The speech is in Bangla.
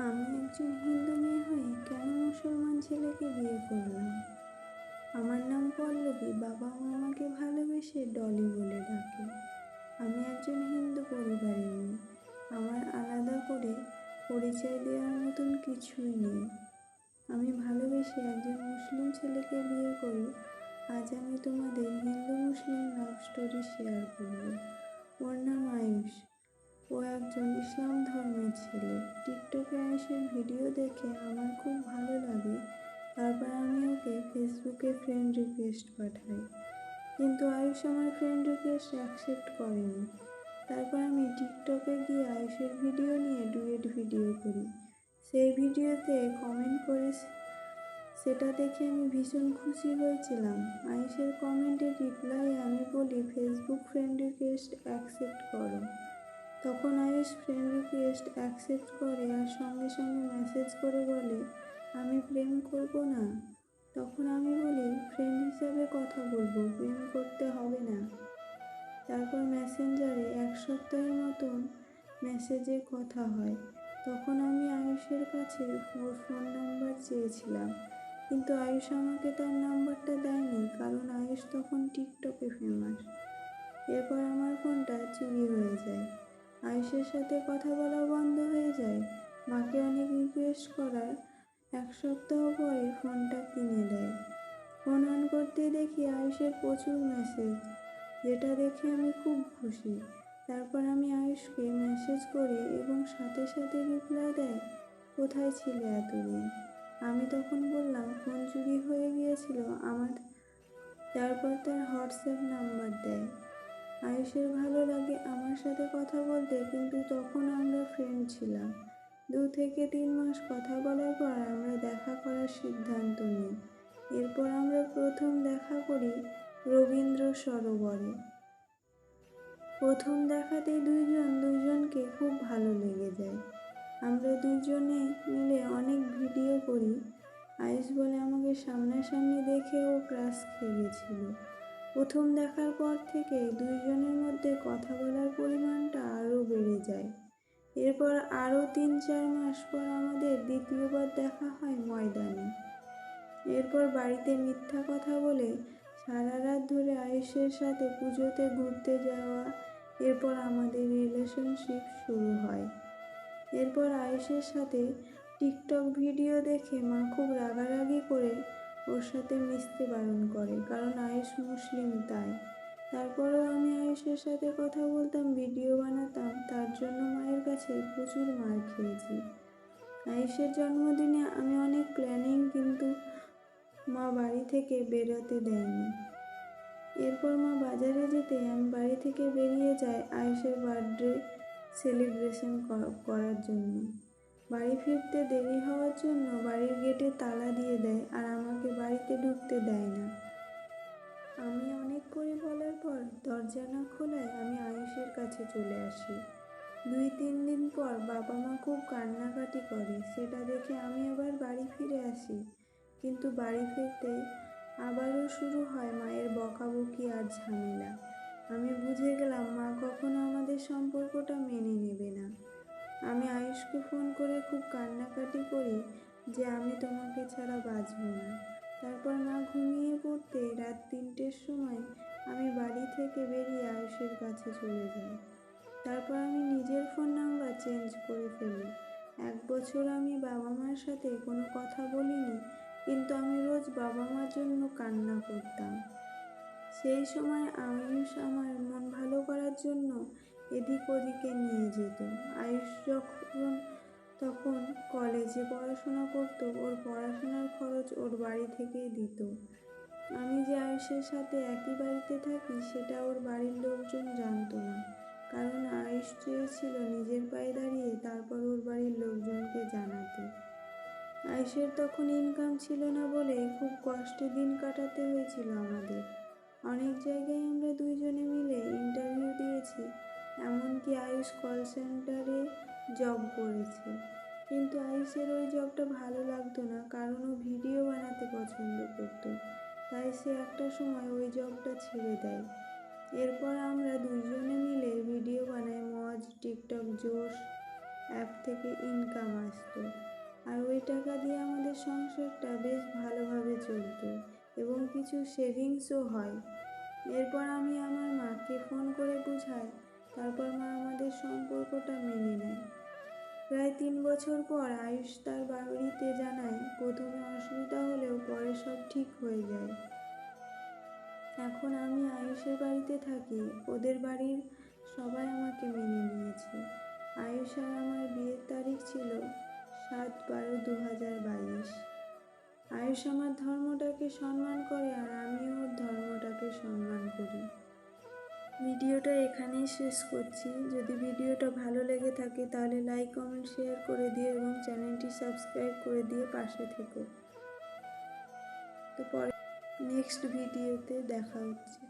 আমি একজন হিন্দু মেয়ে হয়ে কেন মুসলমান ছেলেকে বিয়ে করলাম? আমার নাম পল্লবী, বাবা আমাকে ভালোবেসে ডলি বলে ডাকে। আমি একজন হিন্দু পরিবারের মেয়ে। আমার আলাদা করে পরিচয় দেওয়ার মতন কিছুই নেই। আমি ভালোবেসে একজন মুসলিম ছেলেকে বিয়ে করি আজ আমি তোমাদের Hindu Muslim love story share করব। ওর নাম আয়ুষ। ও একজন ইসলাম ধর্মের ছেলে। টিকটকে আয়ুষের ভিডিও দেখে আমার খুব ভালো লাগে। তারপর আমি ওকে ফেসবুকে ফ্রেন্ড রিকোয়েস্ট পাঠাই। কিন্তু আয়ুষ আমার ফ্রেন্ড রিকোয়েস্ট অ্যাকসেপ্ট করেনি। তারপর আমি টিকটকে গিয়ে আয়ুষের ভিডিও নিয়ে ডুয়েট ভিডিও করি। সেই ভিডিওতে কমেন্ট করে সেটা দেখে আমি ভীষণ খুশি হয়েছিলাম। আয়ুষের কমেন্টের রিপ্লাই আমি বলি, ফেসবুক ফ্রেন্ড রিকোয়েস্ট অ্যাকসেপ্ট করো। তখন আয়ুষ ফ্রেন্ড রিকোয়েস্ট অ্যাকসেপ্ট করে আর সঙ্গে সঙ্গে মেসেজ করে বলে, আমি প্রেম করব না। তখন আমি বলি ফ্রেন্ড হিসাবে কথা বলব, প্রেম করতে হবে না। তারপর মেসেঞ্জারে এক সপ্তাহের মতন মেসেজে কথা হয়। তখন আমি আয়ুষের কাছে ওর ফোন নাম্বার চেয়েছিলাম, কিন্তু আয়ুষ আমাকে তার নাম্বারটা দেয়নি, কারণ আয়ুষ তখন টিকটকে ফেমাস এরপর আমার ফোনটা চুরি হয়ে যায়। আয়ুষের সাথে কথা বলা বন্ধ হয়ে যায়। মাকে অনেক রিকোয়েস্ট করায়। এক সপ্তাহ পরে ফোনটা কিনে দেয় ফোন অন করতে দেখি আয়ুষের প্রচুর মেসেজ যেটা দেখে আমি খুব খুশি। তারপর আমি আয়ুষকে মেসেজ করি এবং সাথে সাথে রিপ্লাই দেয়, কোথায় ছিলে এতদিন? আমি তখন বললাম, ফোন চুরি হয়ে গিয়েছিল, আমার তারপর তার হোয়াটসঅ্যাপ নাম্বার দেয়। আয়ুষের ভালো লাগে আমার সাথে কথা বলতে, কিন্তু তখন আমরা ফ্রেন্ড ছিলাম। দু থেকে তিন মাস কথা বলার পর আমরা দেখা করার সিদ্ধান্ত নিই। এরপর আমরা প্রথম দেখা করি রবীন্দ্র সরোবরে। প্রথম দেখাতেই দুইজন, দুইজনকে খুব ভালো লেগে যায়। আমরা দুজনে মিলে অনেক ভিডিও করি। আয়ুষ বলে আমাকে সামনাসামনি দেখে ও ক্রাশ খেয়ে গেছিল। প্রথম দেখার পর থেকে দুইজনের মধ্যে কথা বলার পরিমাণটা আরও বেড়ে যায়। এরপর আরও তিন চার মাস পর আমাদের দ্বিতীয়বার দেখা হয় ময়দানে। এরপর বাড়িতে মিথ্যা কথা বলে সারা রাত ধরে আয়ুষের সাথে পুজোতে ঘুরতে যাওয়া, এরপর আমাদের রিলেশনশিপ শুরু হয়। এরপর আয়ুষের সাথে টিকটক ভিডিও দেখে মা খুব রাগারাগি করে ওর সাথে মিশতে বারণ করে, কারণ আয়ুষ মুসলিম তাই। তারপরেও আমি আয়ুষের সাথে কথা বলতাম, ভিডিও বানাতাম, তার জন্য মায়ের কাছে প্রচুর মার খেয়েছি। আয়ুষের জন্মদিনে আমি অনেক প্ল্যানিং কিন্তু মা বাড়ি থেকে বেরোতে দেয়নি। এরপর মা বাজারে যেতে আমি বাড়ি থেকে বেরিয়ে যাই আয়ুষের বার্থডে সেলিব্রেশন করার জন্য। বাড়ি ফিরতে দেরি হওয়ার জন্য বাড়ির গেটে তালা দিয়ে দেয় আর ঢুকতে দেয় না। আমি অনেক করে বলার পর দরজা না খোলায় আমি আয়ুষের কাছে চলে আসি। দুই, তিন দিন পর বাবা মা খুব কান্নাকাটি করে। সেটা দেখে আমি আবার বাড়ি ফিরে আসি। কিন্তু বাড়ি ফিরতে আবারও শুরু হয় মায়ের বকাবকি আর ঝামেলা। আমি বুঝে গেলাম মা কখনো আমাদের সম্পর্কটা মেনে নেবে না। আমি আয়ুষকে ফোন করে খুব কান্নাকাটি করি যে আমি তোমাকে ছাড়া বাঁচব না। তারপর মা ঘুমিয়ে পড়তে রাত তিনটের সময় আমি বাড়ি থেকে বেরিয়ে আয়ুষের কাছে চলে যাই। তারপর আমি নিজের ফোন নাম্বার চেঞ্জ করে ফেলি। এক বছর আমি বাবা মার সাথে কোনো কথা বলিনি, কিন্তু আমি রোজ বাবা মার জন্য কান্না করতাম। সেই সময় আয়ুষ আমার মন ভালো করার জন্য এদিক ওদিকে নিয়ে যেত। আয়ুষ যখন কলেজে পড়াশোনা করতো, ওর পড়াশোনার খরচ ওর বাড়ি থেকেই দিত। আমি যে আয়ুষের সাথে একই বাড়িতে থাকি, সেটা ওর বাড়ির লোকজন জানতো না। কারণ আয়ুষ চেয়েছিল নিজের পায়ে দাঁড়িয়ে, তারপর ওর বাড়ির লোকজনকে জানাতে। আয়ুষের তখন ইনকাম ছিল না বলে খুব কষ্টে দিন কাটাতে হয়েছিল আমাদের। অনেক জায়গায় আমরা দুইজনে মিলে ইন্টারভিউ দিয়েছি, এমনকি আয়ুষ কল সেন্টারে জব করেছে। কিন্তু আয়ুষের ওই জবটা ভালো লাগতো না, কারণ ও ভিডিও বানাতে পছন্দ করতো। তাই সে একটা সময় ওই জবটা ছেড়ে দেয়। এরপর আমরা দুজনে মিলে ভিডিও বানাই, মজ, টিকটক, জোশ অ্যাপ থেকে ইনকাম আসতো। আর ওই টাকা দিয়ে আমাদের সংসারটা বেশ ভালোভাবে চলতো এবং কিছু সেভিংসও হয়। এরপর আমি আমার মাকে ফোন করে বুঝাই, তারপর মা আমাদের সম্পর্কটা মেনে নেয়। প্রায় তিন বছর পর আয়ুষ তার বাড়িতে জানায়, প্রথমে অসুবিধা হলেও পরে সব ঠিক হয়ে যায়। এখন আমি আয়ুষের বাড়িতে থাকি। ওদের বাড়ির সবাই আমাকে মেনে নিয়েছে। আয়ুষ আর আমার বিয়ের তারিখ ছিল সাত বারো দু হাজার বাইশ। আয়ুষ আমার ধর্মটাকে সম্মান করে আর আমিও ওর ধর্মটাকে সম্মান করি। ভিডিওটা এখানেই শেষ করছি। যদি ভিডিওটা ভালো লেগে থাকে তাহলে লাইক কমেন্ট শেয়ার করে দিও এবং চ্যানেলটি সাবস্ক্রাইব করে দিয়ে পাশে থেকো। তো পরে নেক্সট ভিডিওতে দেখা হচ্ছে।